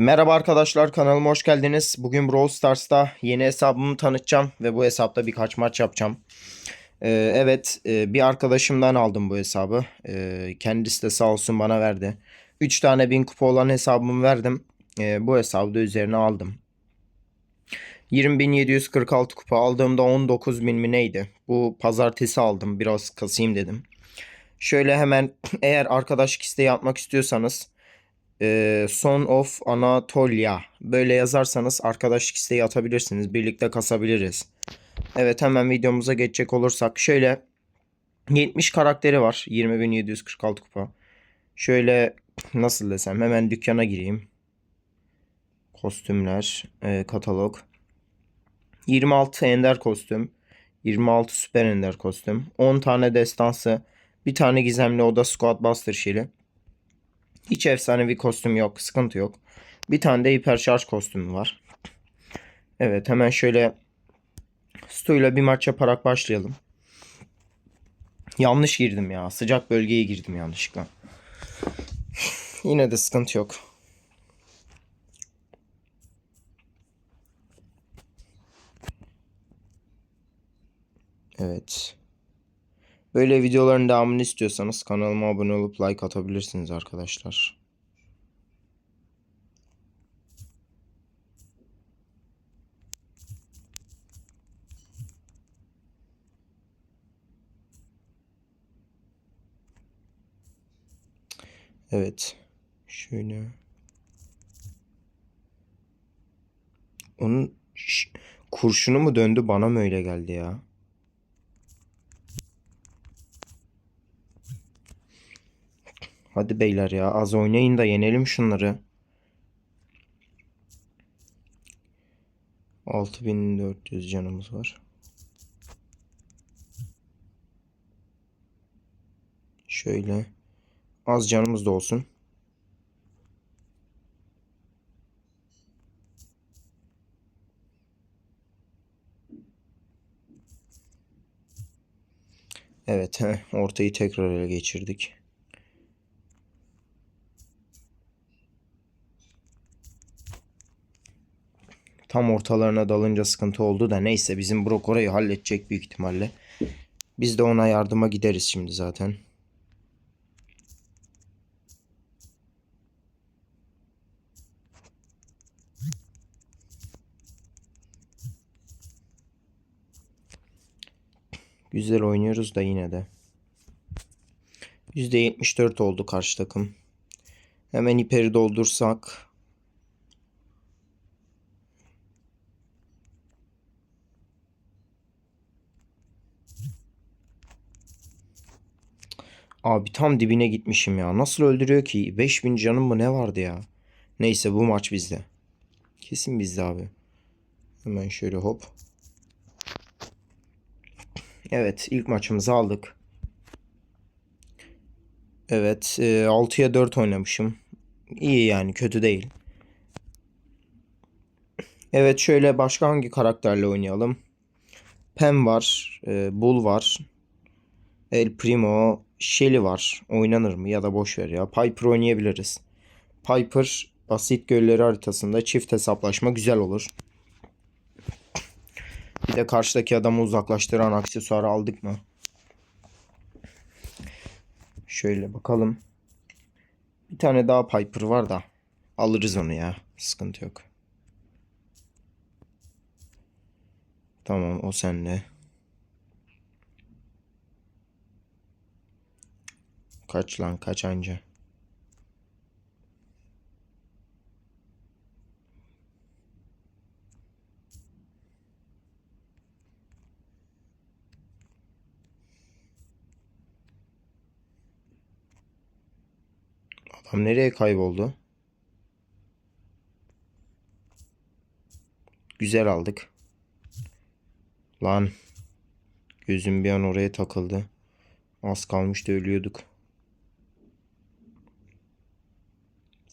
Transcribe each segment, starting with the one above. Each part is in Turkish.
Merhaba arkadaşlar kanalıma hoş geldiniz. Bugün Brawl Stars'ta yeni hesabımı tanıtacağım ve bu hesapta birkaç maç yapacağım. Ee, evet e, bir arkadaşımdan aldım bu hesabı. Ee, kendisi de sağ olsun bana verdi. 3 tane 1000 kupa olan hesabımı verdim. Ee, bu hesabı da üzerine aldım. 20.746 kupa aldığımda 19.000 mi neydi? Bu pazartesi aldım biraz kasayım dedim. Şöyle hemen eğer arkadaşlık isteği atmak istiyorsanız e, Son of Anatolia böyle yazarsanız arkadaşlık isteği atabilirsiniz. Birlikte kasabiliriz. Evet hemen videomuza geçecek olursak şöyle 70 karakteri var. 20.746 kupa. Şöyle nasıl desem hemen dükkana gireyim. Kostümler, e, katalog. 26 ender kostüm. 26 süper ender kostüm. 10 tane destansı. Bir tane gizemli oda Squad Buster şili. Hiç efsanevi kostüm yok. Sıkıntı yok. Bir tane de hiperşarj kostümü var. Evet hemen şöyle Stu ile bir maç yaparak başlayalım. Yanlış girdim ya. Sıcak bölgeye girdim yanlışlıkla. Yine de sıkıntı yok. Evet. Böyle videoların devamını istiyorsanız kanalıma abone olup like atabilirsiniz arkadaşlar. Evet. Şöyle. Onun kurşunu mu döndü bana mı öyle geldi ya? Hadi beyler ya az oynayın da yenelim şunları. 6400 canımız var. Şöyle az canımız da olsun. Evet, heh, ortayı tekrar ele geçirdik. Tam ortalarına dalınca sıkıntı oldu da neyse bizim Brock orayı halledecek büyük ihtimalle. Biz de ona yardıma gideriz şimdi zaten. Güzel oynuyoruz da yine de. %74 oldu karşı takım. Hemen hiperi doldursak Abi tam dibine gitmişim ya. Nasıl öldürüyor ki? 5000 canım mı ne vardı ya? Neyse bu maç bizde. Kesin bizde abi. Hemen şöyle hop. Evet ilk maçımızı aldık. Evet e, 6'ya 4 oynamışım. İyi yani kötü değil. Evet şöyle başka hangi karakterle oynayalım? Pem var. E, Bull var. El Primo, Shelly var. Oynanır mı ya da boş ver ya. Piper oynayabiliriz. Piper basit gölleri haritasında çift hesaplaşma güzel olur. Bir de karşıdaki adamı uzaklaştıran aksesuarı aldık mı? Şöyle bakalım. Bir tane daha Piper var da alırız onu ya. Sıkıntı yok. Tamam o sende. Kaç lan kaç anca. Adam nereye kayboldu? Güzel aldık. Lan. Gözüm bir an oraya takıldı. Az kalmıştı ölüyorduk.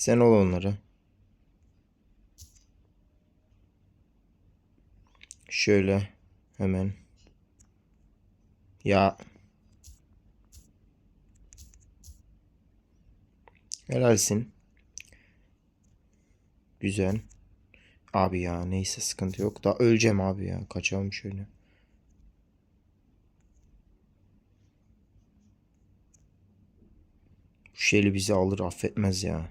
Sen ol onları. Şöyle hemen. Ya. Helalsin. Güzel. Abi ya neyse sıkıntı yok da öleceğim abi ya. Kaçalım şöyle. Şeli bizi alır affetmez ya.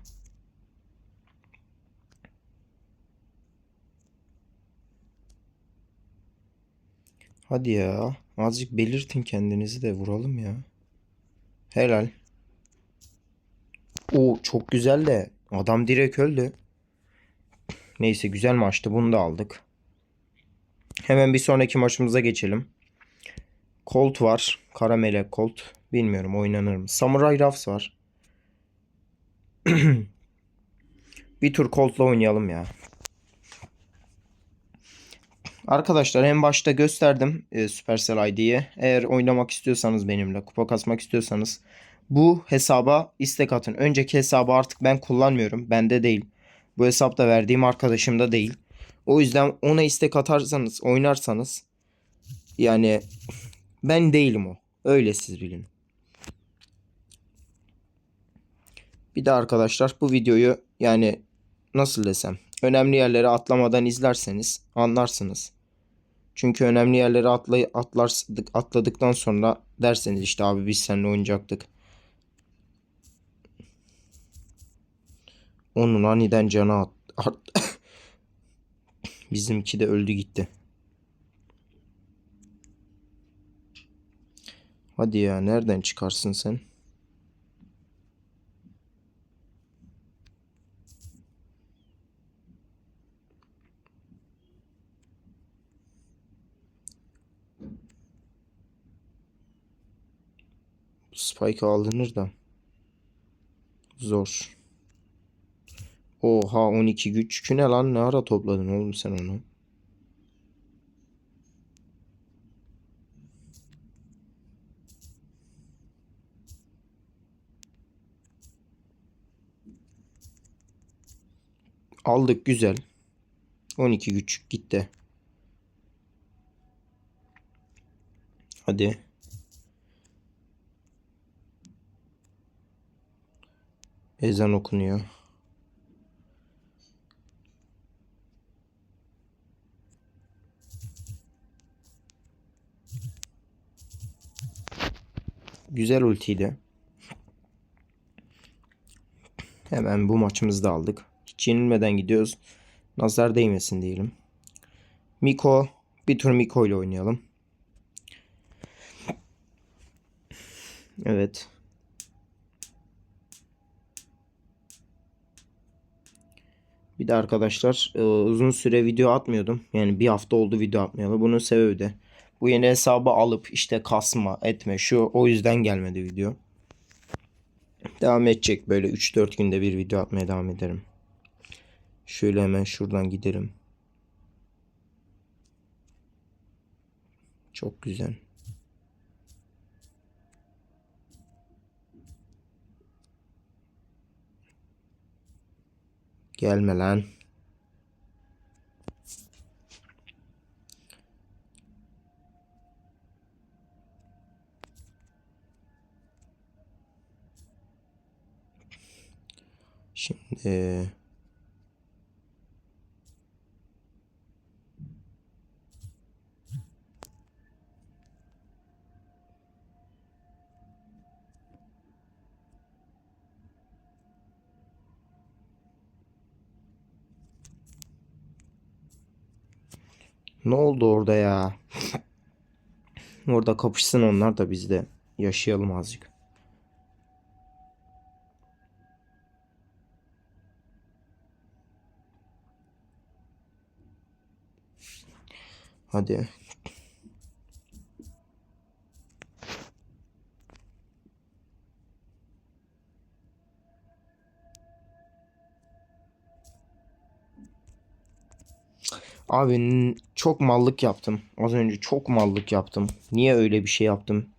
Hadi ya. Azıcık belirtin kendinizi de vuralım ya. Helal. O çok güzel de adam direkt öldü. Neyse güzel maçtı. Bunu da aldık. Hemen bir sonraki maçımıza geçelim. Colt var. Kara Melek Colt. Bilmiyorum oynanır mı? Samurai Ruffs var. bir tur Colt'la oynayalım ya. Arkadaşlar en başta gösterdim e, Supercell ID'yi. Eğer oynamak istiyorsanız benimle, kupa kasmak istiyorsanız bu hesaba istek atın. Önceki hesabı artık ben kullanmıyorum. Bende değil. Bu hesapta verdiğim arkadaşımda değil. O yüzden ona istek atarsanız, oynarsanız yani ben değilim o. Öyle siz bilin. Bir de arkadaşlar bu videoyu yani nasıl desem önemli yerlere atlamadan izlerseniz anlarsınız. Çünkü önemli yerlere atlay atlardık, atladıktan sonra derseniz işte abi biz seninle oynayacaktık. Onun aniden canı at, arttı. Bizimki de öldü gitti. Hadi ya nereden çıkarsın sen? Spike alınır da. Zor. Oha 12 güç. Kü ne lan? Ne ara topladın oğlum sen onu? Aldık güzel. 12 güç gitti. Hadi. Ezan okunuyor. Güzel ultiydi. Hemen bu maçımızı da aldık. Hiç yenilmeden gidiyoruz. Nazar değmesin diyelim. Miko. Bir tur Miko ile oynayalım. Evet. Bir de arkadaşlar e, uzun süre video atmıyordum. Yani bir hafta oldu video atmayalı. Bunun sebebi de bu yeni hesabı alıp işte kasma etme şu o yüzden gelmedi video. Devam edecek böyle 3-4 günde bir video atmaya devam ederim. Şöyle hemen şuradan giderim. Çok güzel. Gelme lan. Şimdi Ne oldu orada ya? Orada kapışsın onlar da biz de yaşayalım azıcık. Hadi. Abi çok mallık yaptım. Az önce çok mallık yaptım. Niye öyle bir şey yaptım?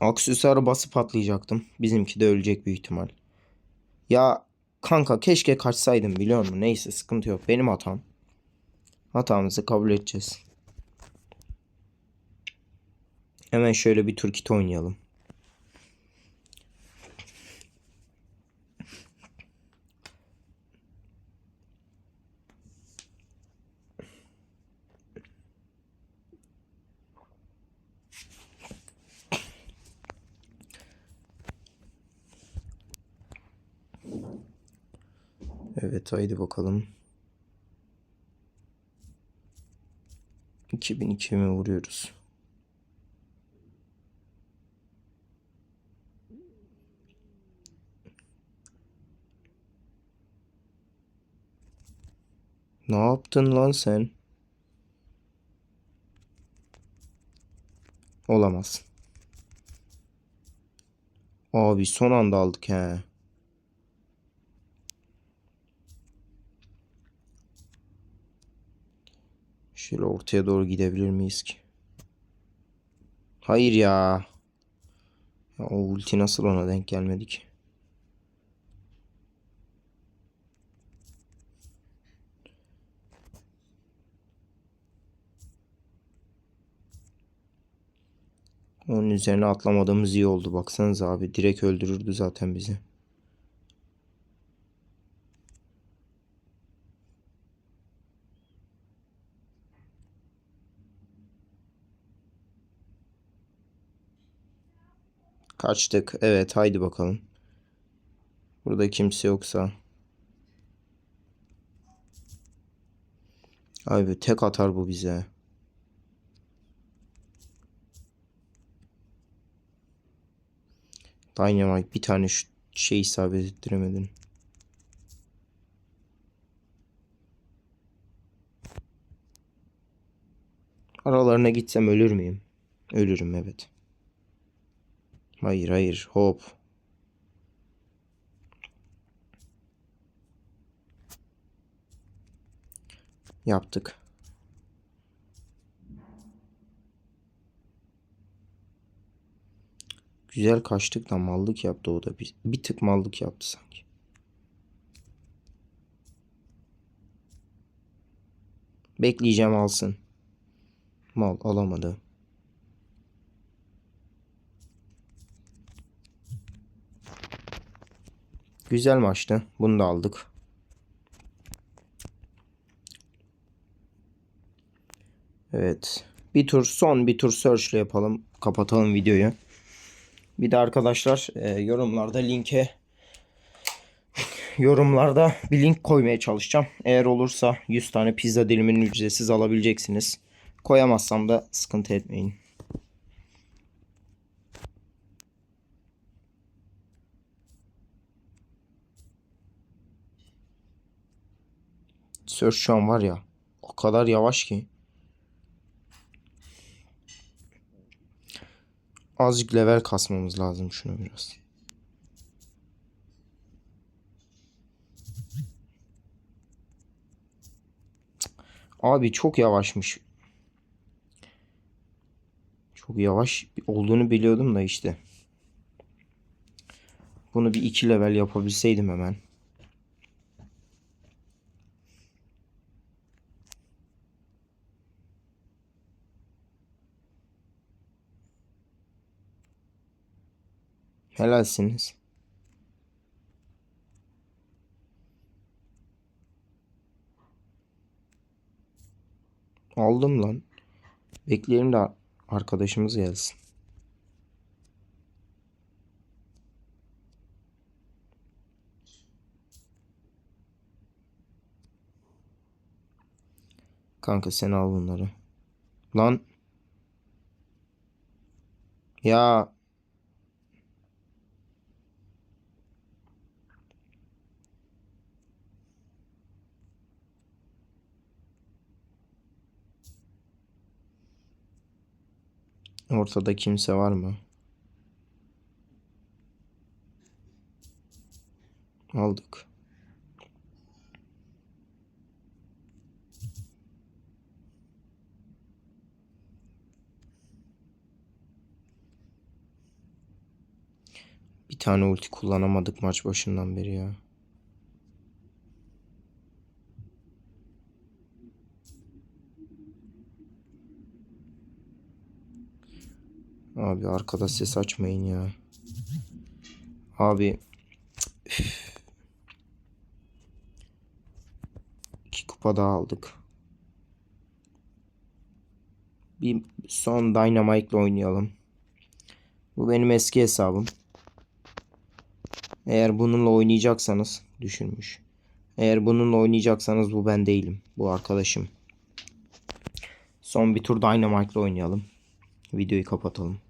Aksesuarı basıp patlayacaktım. Bizimki de ölecek büyük ihtimal. Ya kanka keşke kaçsaydım biliyor musun? Neyse sıkıntı yok. Benim hatam. Hatamızı kabul edeceğiz. Hemen şöyle bir tur kit oynayalım. Evet haydi bakalım. 2002 mi vuruyoruz? Ne yaptın lan sen? Olamaz. Abi son anda aldık he. Şöyle ortaya doğru gidebilir miyiz ki? Hayır ya. Ya o ulti nasıl ona denk gelmedi ki? Onun üzerine atlamadığımız iyi oldu. Baksanıza abi direkt öldürürdü zaten bizi. Kaçtık. Evet haydi bakalım. Burada kimse yoksa. Abi tek atar bu bize. Dynamite bir tane şu şey isabet ettiremedin. Aralarına gitsem ölür müyüm? Ölürüm evet. Hayır hayır hop. Yaptık. Güzel kaçtık da mallık yaptı o da. Bir, bir tık mallık yaptı sanki. Bekleyeceğim alsın. Mal alamadı. Güzel maçtı. Bunu da aldık. Evet. Bir tur son bir tur search ile yapalım. Kapatalım videoyu. Bir de arkadaşlar e, yorumlarda linke yorumlarda bir link koymaya çalışacağım. Eğer olursa 100 tane pizza dilimini ücretsiz alabileceksiniz. Koyamazsam da sıkıntı etmeyin. Search şu an var ya o kadar yavaş ki. Azıcık level kasmamız lazım şunu biraz. Abi çok yavaşmış. Çok yavaş olduğunu biliyordum da işte. Bunu bir iki level yapabilseydim hemen. Helalsiniz. Aldım lan. Bekleyelim de arkadaşımız gelsin. Kanka sen al bunları. Lan. Ya Ortada kimse var mı? Aldık. Bir tane ulti kullanamadık maç başından beri ya. Abi arkada ses açmayın ya. Abi. Üf. İki kupa daha aldık. Bir son Dynamite ile oynayalım. Bu benim eski hesabım. Eğer bununla oynayacaksanız düşünmüş. Eğer bununla oynayacaksanız bu ben değilim. Bu arkadaşım. Son bir tur Dynamite'la oynayalım. Videoyu kapatalım.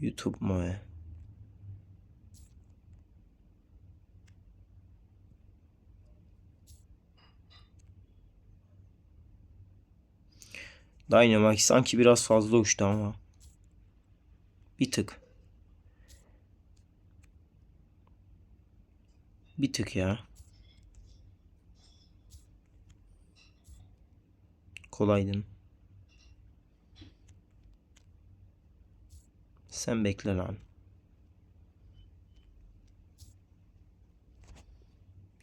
YouTube mu? Dynamite sanki biraz fazla uçtu ama. Bir tık. Bir tık ya. Kolaydın. Sen bekle lan.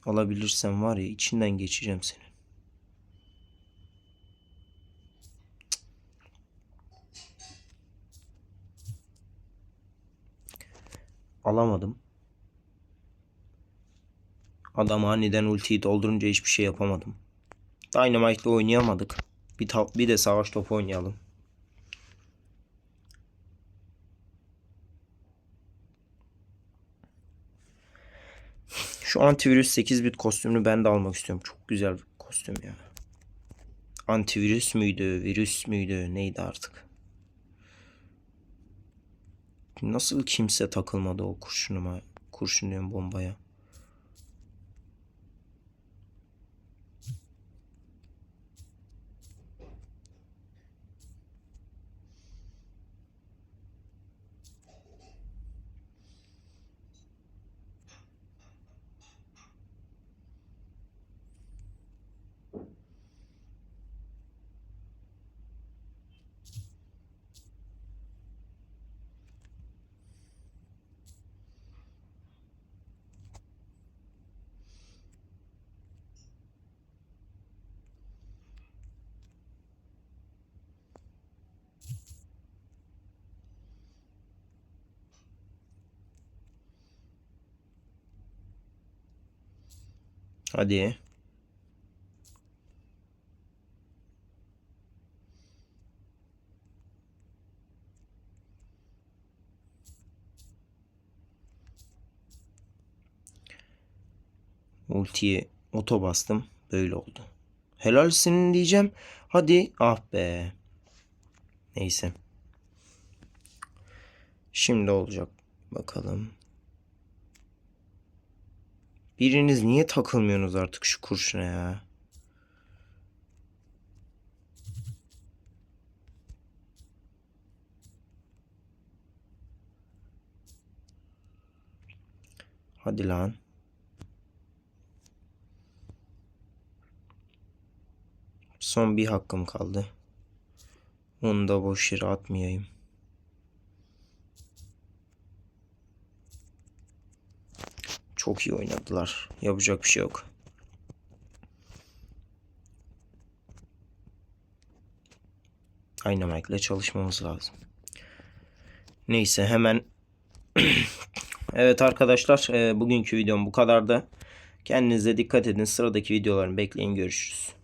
Alabilirsem var ya içinden geçeceğim seni. Alamadım. Adam aniden ultiyi doldurunca hiçbir şey yapamadım. Dynamite'le oynayamadık. Bir, bir de savaş topu oynayalım. Şu antivirüs 8 bit kostümünü ben de almak istiyorum. Çok güzel bir kostüm ya. Antivirüs müydü, virüs müydü, neydi artık? Nasıl kimse takılmadı o kurşunuma, kurşun diyorum bombaya. Hadi. Ultiye oto bastım. Böyle oldu. Helalsin diyeceğim. Hadi. Ah be. Neyse. Şimdi olacak. Bakalım. Biriniz niye takılmıyorsunuz artık şu kurşuna ya? Hadi lan. Son bir hakkım kaldı. Onu da boş yere atmayayım. Çok iyi oynadılar. Yapacak bir şey yok. Dynamite'le çalışmamız lazım. Neyse hemen Evet arkadaşlar e, bugünkü videom bu kadardı. Kendinize dikkat edin. Sıradaki videolarımı bekleyin. Görüşürüz.